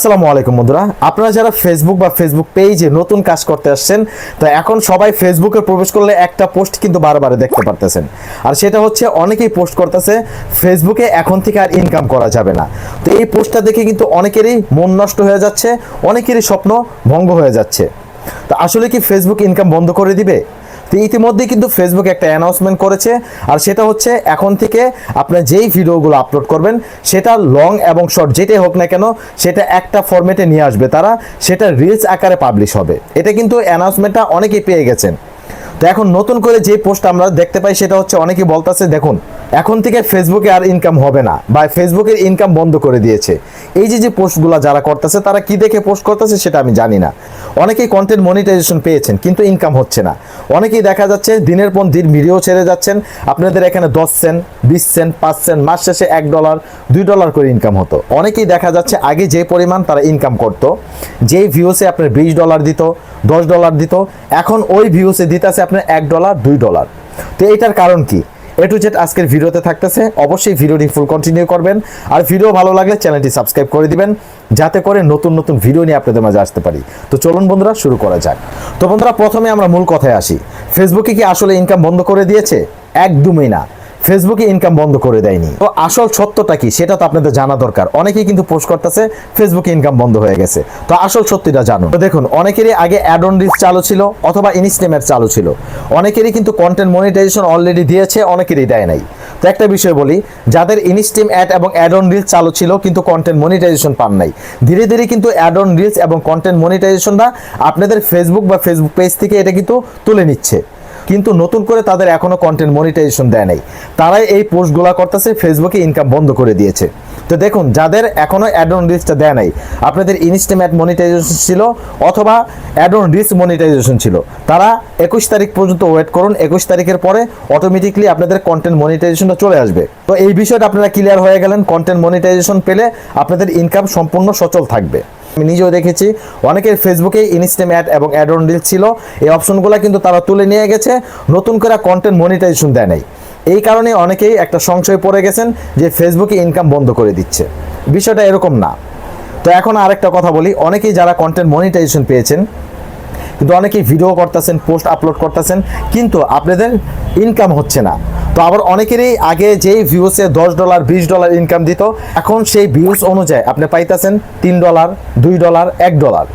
আসসালামু আলাইকুম বন্ধুরা। আপনারা যারা ফেসবুক বা ফেসবুক পেজে নতুন কাজ করতে আসছেন, তো এখন সবাই ফেসবুকে প্রবেশ করলে একটা পোস্ট কিন্তু বারবার দেখতে পারতেছেন। আর সেটা হচ্ছে অনেকেই পোস্ট করতেছে ফেসবুকে এখন থেকে আর ইনকাম করা যাবে না। তো এই পোস্টটা দেখে কিন্তু অনেকেরই মন নষ্ট হয়ে যাচ্ছে, অনেকেরই স্বপ্ন ভঙ্গ হয়ে যাচ্ছে। তো আসলে কি ফেসবুক ইনকাম বন্ধ করে দিবে? তো ইতিমধ্যেই কিন্তু ফেসবুক একটা অ্যানাউন্সমেন্ট করেছে, আর সেটা হচ্ছে এখন থেকে আপনার যেই ভিডিওগুলো আপলোড করবেন, সেটা লং এবং শর্ট যেটাই হোক না কেন, সেটা একটা ফরম্যাটে নিয়ে আসবে তারা, সেটা রিলস আকারে পাবলিশ হবে। এটা কিন্তু অ্যানাউন্সমেন্টটা অনেকেই পেয়ে গেছেন। তো এখন নতুন করে যে পোস্ট আমরা দেখতে পাই, সেটা হচ্ছে অনেকেই বলতেছে, দেখুন এখন থেকে ফেসবুকে আর ইনকাম হবে না, বা ফেসবুকের ইনকাম বন্ধ করে দিয়েছে। এই যে যে পোস্টগুলো যারা করতেছে, তারা কি দেখে পোস্ট করতেছে সেটা আমি জানি না। অনেকেই কন্টেন্ট মনিটাইজেশন পেয়েছেন, কিন্তু ইনকাম হচ্ছে না। অনেকেই দেখা যাচ্ছে দিনের পর দিন ভিডিও ছেড়ে যাচ্ছেন, আপনাদের এখানে দশ সেন্ট বিশ সেন্ট পাঁচ সেন্ট মাস শেষে এক ডলার দুই ডলার করে ইনকাম হতো। অনেকেই দেখা যাচ্ছে আগে যে পরিমাণ তারা ইনকাম করতো, যেই ভিউসে আপনার বিশ ডলার দিত, দশ ডলার দিত, এখন ওই ভিউসে দিতেছে আপনার এক ডলার দুই ডলার তো এটার কারণ কি? এ টু জেড আজকের ভিডিওতে থাকতেছে। অবশ্যই ভিডিওটি ফুল কন্টিনিউ করবেন। আর ভিডিও ভালো লাগলে চ্যানেলটি সাবস্ক্রাইব করে দিবেন, যাতে করে নতুন নতুন ভিডিও নিয়ে আপনাদের মাঝে আসতে পারি। তো চলুন বন্ধুরা, শুরু করা যাক। তো বন্ধুরা, প্রথমে আমরা মূল কথায় আসি। ফেসবুকে কি আসলে ইনকাম বন্ধ করে দিয়েছে? একদমই না। ফেসবুকে ইনকাম বন্ধ করে দেয়নি। তো আসল সত্যটা কি? সেটা তো আপনাদের জানা দরকার। অনেকেই কিন্তু পোস্ট করতেছে, ফেসবুকে ইনকাম বন্ধ হয়ে গেছে। তো আসল সত্যিটা জানো তো দেখুন, অনেকেরই আগে অ্যাড অন রিচ চালু ছিল অথবা ইনস্টেমের চালু ছিল। অনেকেরই কিন্তু কন্টেন্ট মনিটাইজেশন অলরেডি দিয়েছে, অনেকেরই দেয় নাই। তো একটা বিষয় বলি, যাদের ইনস্টিম অ্যাড এবং অ্যাড অন রিলস চালু ছিল কিন্তু কন্টেন্ট মনিটাইজেশন পান নাই। ধীরে ধীরে কিন্তু অ্যাড অন রিলস এবং কন্টেন্ট মনিটাইজেশনটা আপনাদের ফেসবুক বা ফেসবুক পেজ থেকে এটা কিন্তু তুলে নিচ্ছে। কিন্তু নতুন করে তাদের এখনও কন্টেন্ট মনিটাইজেশন দেয় নাই। তারাই এই পোস্টগুলো করতেছে ফেসবুকে ইনকাম বন্ধ করে দিয়েছে। তো দেখুন, যাদের এখনও অ্যাড রিস্কটা দেয় নাই, আপনাদের ইনস্টেম্যাট মনিটাইজেশন ছিল অথবা অ্যাড রিস্ক মনিটাইজেশন ছিল, তারা একুশ তারিখ পর্যন্ত ওয়েট করুন, একুশ তারিখের পরে অটোমেটিকলি আপনাদের কন্টেন্ট মনিটাইজেশনটা চলে আসবে। তো এই বিষয়টা আপনারা ক্লিয়ার হয়ে গেলেন কন্টেন্ট মনিটাইজেশন পেলে আপনাদের ইনকাম সম্পূর্ণ সচল থাকবে। আমি নিজেও দেখেছি। অনেকের ফেসবুকে ইনস্টেম অ্যাড এবং অ্যাড অন রিল ছিল। এই অপশনগুলো কিন্তু তারা তুলে নিয়ে গেছে। নতুন করে কন্টেন্ট মনিটাইজেশন দেয় নাই। এই কারণে অনেকেই একটা সংশয় পড়ে গেছেন যে ফেসবুকে ইনকাম বন্ধ করে দিচ্ছে। বিষয়টা এরকম না। তো এখন আরেকটা কথা বলি। অনেকেই যারা কন্টেন্ট মনিটাইজেশন পেয়েছেন কিন্তু অনেকেই ভিডিও করতেছেন পোস্ট আপলোড করতেছেন, কিন্তু আপনাদের ইনকাম হচ্ছে না। তো আবার অনেকেরই আগে যেই ভিউসে দশ ডলার বিশ ডলার ইনকাম দিত, এখন সেই ভিউস অনুযায়ী আপনি পাইতেছেন তিন ডলার দুই ডলার এক ডলার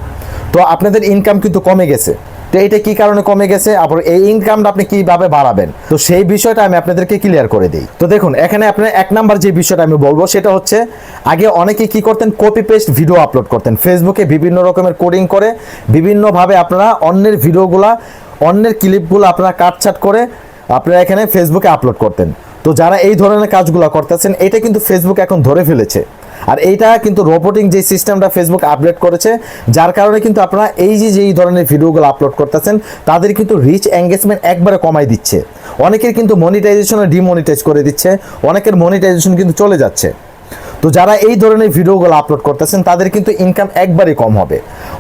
তো আপনাদের ইনকাম কিন্তু কমে গেছে। তো এটা কি কারণে কমে গেছে? আবার এই ইনকামটা আপনি কীভাবে বাড়াবেন? তো সেই বিষয়টা আমি আপনাদেরকে ক্লিয়ার করে দিই। তো দেখুন, এখানে আপনার এক নাম্বার যে বিষয়টা আমি বলব, সেটা হচ্ছে, আগে অনেকে কি করতেন? কপি পেস্ট ভিডিও আপলোড করতেন। ফেসবুকে বিভিন্ন রকমের কোডিং করে, বিভিন্নভাবে আপনারা অন্যের ভিডিওগুলা অন্যের ক্লিপগুলো আপনারা কাটছাট করে আপনারা এখানে ফেসবুকে আপলোড করতেন। তো যারা এই ধরনের কাজগুলো করতেছেন, এটা কিন্তু ফেসবুক এখন ধরে ফেলেছে। আর এইটা কিন্তু রোবোটিং যে সিস্টেমটা ফেসবুক আপডেট করেছে, যার কারণে কিন্তু আপনারা এই যে যে এই ধরনের ভিডিওগুলো আপলোড করতেছেন, তাদের কিন্তু রিচ এঙ্গেজমেন্ট একবারে কমাই দিচ্ছে। অনেকের কিন্তু মনিটাইজেশন ডিমনিটাইজ করে দিচ্ছে, অনেকের মনিটাইজেশন কিন্তু চলে যাচ্ছে। তো যারা এই ধরনের ভিডিওগুলো আপলোড করতেছেন, তাদের কিন্তু ইনকাম একবারই কম হবে।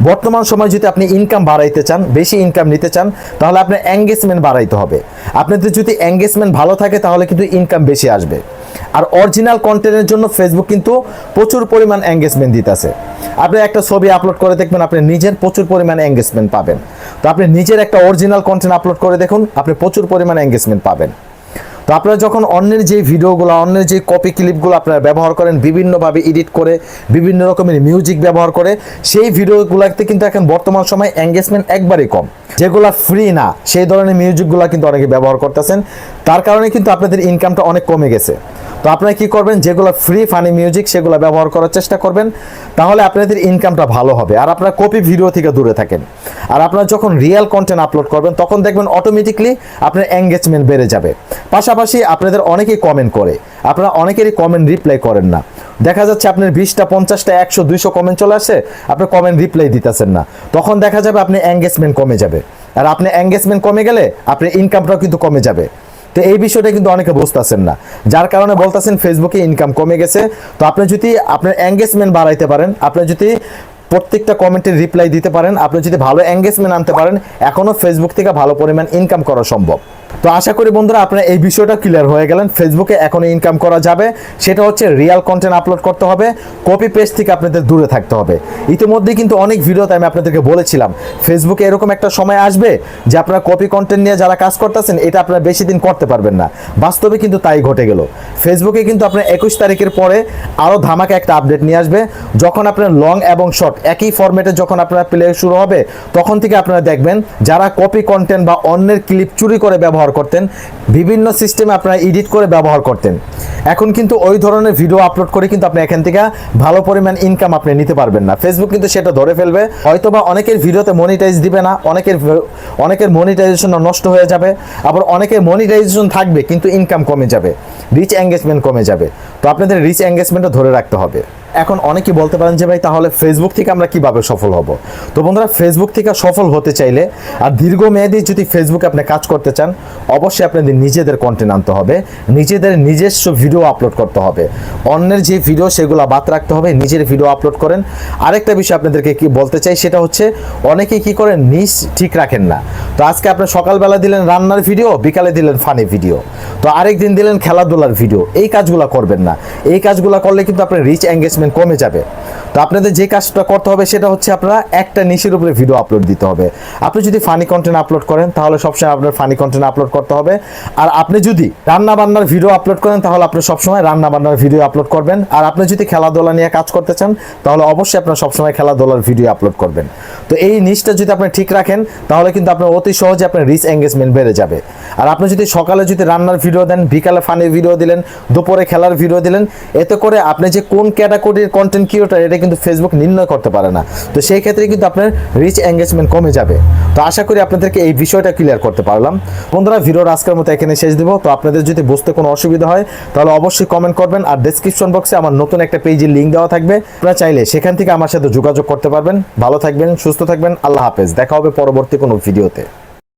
বর্তমান সময় যদি আপনি ইনকাম বাড়াইতে চান, বেশি ইনকাম নিতে চান, তাহলে আপনার এঙ্গেজমেন্ট বাড়াইতে হবে। আপনাদের যদি এঙ্গেজমেন্ট ভালো থাকে, তাহলে কিন্তু ইনকাম বেশি আসবে। আর অরিজিনাল কন্টেন্টের জন্য ফেসবুক কিন্তু প্রচুর পরিমাণ এঙ্গেজমেন্ট দিতেছে। আপনি একটা ছবি আপলোড করে দেখবেন, আপনি নিজের প্রচুর পরিমাণে এঙ্গেজমেন্ট পাবেন। তো আপনি নিজের একটা অরিজিনাল কন্টেন্ট আপলোড করে দেখুন, আপনি প্রচুর পরিমাণে এঙ্গেজমেন্ট পাবেন। তো আপনারা যখন অন্যের যে ভিডিওগুলো, অন্যের যে কপি ক্লিপগুলো আপনারা ব্যবহার করেন, বিভিন্নভাবে এডিট করে, বিভিন্ন রকমের মিউজিক ব্যবহার করে, সেই ভিডিওগুলোতে কিন্তু এখন বর্তমান সময় এঙ্গেজমেন্ট একবারই কম। যেগুলো ফ্রি না, সেই ধরনের মিউজিকগুলো কিন্তু অনেকে ব্যবহার করতেছেন। তার কারণে কিন্তু আপনাদের ইনকামটা অনেক কমে গেছে। তো আপনারা কি করবেন? যেগুলো ফ্রি ফানি মিউজিক সেগুলো ব্যবহার করার চেষ্টা করবেন, তাহলে আপনাদের ইনকামটা ভালো হবে। আর আপনারা কপি ভিডিও থেকে দূরে থাকেন। আর আপনারা যখন রিয়েল কন্টেন্ট আপলোড করবেন, তখন দেখবেন অটোমেটিকলি আপনার এঙ্গেজমেন্ট বেড়ে যাবে। পাশাপাশি আপনাদের অনেকেই কমেন্ট করে। আপনারা অনেকেরই কমেন্ট রিপ্লাই করেন না। দেখা যাচ্ছে আপনার বিশটা, পঞ্চাশটা, একশো, দুইশো কমেন্ট চলে আসে, আপনি কমেন্ট রিপ্লাই দিতেছেন না। তখন দেখা যাবে আপনি এঙ্গেজমেন্ট কমে যাবে। আর আপনি এঙ্গেজমেন্ট কমে গেলে আপনার ইনকামটাও কিন্তু কমে যাবে। তো এই বিষয়টা কিন্তু অনেকে বুঝতেছেন না। যার কারণে বলতেছেন ফেসবুকে ইনকাম কমে গেছে। তো আপনি যদি আপনার এঙ্গেজমেন্ট বাড়াইতে পারেন, আপনি যদি প্রত্যেকটা কমেন্টের রিপ্লাই দিতে পারেন, আপনি যদি ভালো এঙ্গেজমেন্ট আনতে পারেন এখনও ফেসবুক থেকে ভালো পরিমাণ ইনকাম করা সম্ভব। তো আশা করি বন্ধুরা আপনারা এই বিষয়টা ক্লিয়ার হয়ে গেলেন। ফেসবুকে এখন ইনকাম করা যাবে। সেটা হচ্ছে রিয়াল কন্টেন্ট আপলোড করতে হবে। কপি পেস্ট থেকে আপনাদের দূরে থাকতে হবে। ইতিমধ্যে কিন্তু অনেক ভিডিওতে আমি আপনাদেরকে বলেছিলাম ফেসবুকে এরকম একটা সময় আসবে যে আপনারা কপি কন্টেন্ট নিয়ে যারা কাজ করতেছেন, এটা আপনারা বেশি দিন করতে পারবেন না। বাস্তবে কিন্তু তাই ঘটে গেল। ফেসবুকে কিন্তু আপনার একুশ তারিখের পরে আরও ধামাকা একটা আপডেট নিয়ে আসবে। যখন আপনার লং এবং শর্ট একই ফরম্যাটে যখন আপনার প্লে শুরু হবে, তখন থেকে আপনারা দেখবেন, যারা কপি কন্টেন্ট বা অন্যের ক্লিপ চুরি করে ব্যবহার করতেন, বিভিন্ন সিস্টেমে আপনারা এডিট করে ব্যবহার করতেন। এখন কিন্তু ওই ধরনের ভিডিও আপলোড করে কিন্তু আপনি এখান থেকে ভালো পরিমাণ ইনকাম আপনি নিতে পারবেন না। ফেসবুক কিন্তু সেটা ধরে ফেলবে। হয়তোবা অনেকের ভিডিওতে মনিটাইজ দিবে না, অনেকের অনেকের মনিটাইজেশন নষ্ট হয়ে যাবে, আবার অনেকের মনিটাইজেশন থাকবে কিন্তু ইনকাম কমে যাবে রিচ এঙ্গেজমেন্ট কমে যাবে। তো আপনাদের রিচ এঙ্গেজমেন্টটা ধরে রাখতে হবে। এখন অনেকেই বলতে পারেন যে ভাই, তাহলে ফেসবুক থেকে আমরা কীভাবে সফল হব? তো বন্ধুরা ফেসবুক থেকে সফল হতে চাইলে আর দীর্ঘমেয়াদী যদি ফেসবুকে আপনি কাজ করতে চান, অবশ্যই আপনাদের নিজেদের কন্টেন্ট আনতে হবে। নিজেদের নিজস্ব ভিডিও আপলোড করতে হবে। অন্যের যে ভিডিও সেগুলো বাদ রাখতে হবে, নিজের ভিডিও আপলোড করেন। আরেকটা বিষয় আপনাদেরকে কি বলতে চাই, সেটা হচ্ছে অনেকেই কি করেন, নিজ ঠিক রাখেন না। তো আজকে আপনি সকালবেলা দিলেন রান্নার ভিডিও বিকালে দিলেন ফানি ভিডিও তো আরেক দিন দিলেন খেলাধুলার ভিডিও এই কাজগুলো করবেন না। এই কাজগুলো করলে কিন্তু আপনার রিচ এঙ্গেজমেন্ট কমে যাবে। তো আপনাদের যে কাজটা করতে হবে সেটা হচ্ছে আপনারা একটা নিশের উপরে ভিডিও আপলোড দিতে হবে। আপনি যদি ফানি কন্টেন্ট আপলোড করেন, তাহলে সবসময় আপনার ফানি কন্টেন্ট আপলোড করতে হবে। আর আপনি যদি রান্না বান্নার ভিডিও আপলোড করেন, তাহলে আপনি সবসময় রান্না বান্নার ভিডিও আপলোড করবেন। আর আপনি যদি খেলাধুলা নিয়ে কাজ করতে চান, তাহলে অবশ্যই আপনার সবসময় খেলাধুলার ভিডিও আপলোড করবেন। তো এই নিচটা যদি আপনি ঠিক রাখেন, তাহলে কিন্তু আপনার অতি সহজে আপনার রিচ এঙ্গেজমেন্ট বেড়ে যাবে। আর আপনি যদি সকালে যদি রান্নার ভিডিও দেন, বিকালে ফানির ভিডিও দিলেন, দুপুরে খেলার ভিডিও দিলেন, এতে করে আপনি যে কোন ক্যাটাগরির কন্টেন্ট ক্রিয়েটার এটা কিন্তু ফেসবুক নির্ণয় করতে পারে না। তো সেই ক্ষেত্রে কিন্তু আপনার রিচ এঙ্গেজমেন্ট কমে যাবে। তো আশা করি আপনাদেরকে এই বিষয়টা ক্লিয়ার করতে পারলাম। বন্ধুরা, ভিডিওর আজকের মতো এখানে শেষ দেবো। তো আপনাদের যদি বুঝতে কোনো অসুবিধা হয়, তাহলে অবশ্যই কমেন্ট করবেন আর ডেসক্রিপশন বক্সে আমার নতুন একটা পেজের লিঙ্ক দেওয়া থাকবে। আপনারা চাইলে সেখান থেকে আমার সাথে যোগাযোগ করতে পারবেন। ভালো থাকবেন, সুস্থ থাকবেন। আল্লাহ হাফেজ। দেখা হবে পরবর্তী কোনো ভিডিওতে